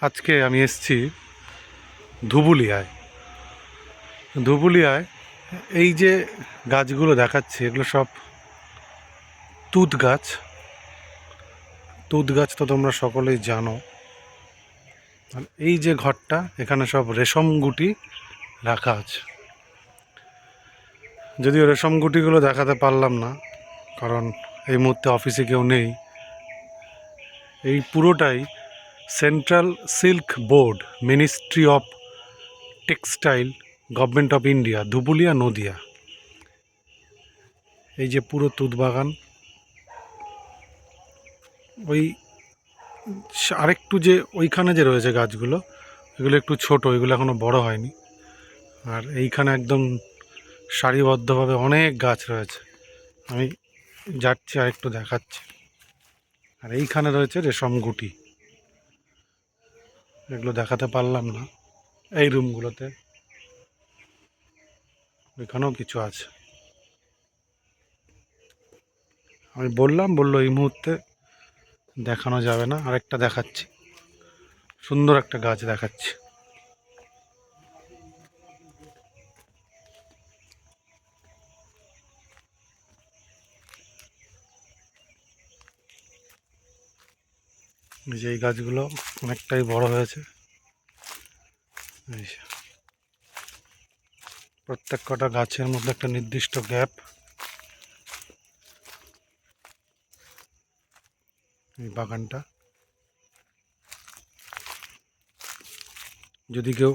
আজকে আমি এসছি ধুবুলিয়ায়। ধুবুলিয়ায় এই যে গাছগুলো দেখাচ্ছি, এগুলো সব তুত গাছ। তুত গাছ তো তোমরা সকলেই জানো। এই যে ঘরটা, এখানে সব রেশম গুটি রাখা আছে। যদিও রেশম গুটিগুলো দেখাতে পারলাম না, কারণ এই মুহূর্তে অফিসে কেউ নেই। এই পুরোটাই central silk board ministry of textile government of India Dhubulia, Nadia. এই যে পুরো তুত বাগান। ওই আরেকটু যে ওইখানে যে রয়েছে গাছগুলো, এগুলো একটু ছোট, এগুলো এখনও বড় হয়নি। আর এইখানে একদম সারিবদ্ধভাবে অনেক গাছ রয়েছে। আমি যাচ্ছি আর একটু দেখাচ্ছি। আর এইখানে রয়েছে রেশম গুটি। এগুলো দেখাতে পারলাম না। এই রুমগুলোতে। ওইখানেও কিছু আছে। আমি বললাম, বলল এই মুহূর্তে দেখানো যাবে না। আরেকটা দেখাচ্ছি। সুন্দর একটা গাছ দেখাচ্ছি। যে এই গাছগুলো অনেকটাই বড় হয়েছে। প্রত্যেক কটা গাছের মধ্যে একটা নির্দিষ্ট গ্যাপ। এই বাগানটা। যদি কেউ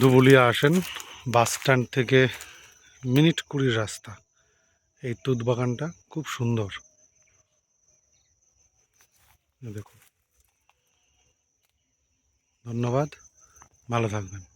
দুবুলিয়া আসেন, বাস স্ট্যান্ড থেকে মিনিট কুড়ির রাস্তা, এই তুত বাগানটা খুব সুন্দর। দেখুন। ধন্যবাদ। ভালো থাকবেন।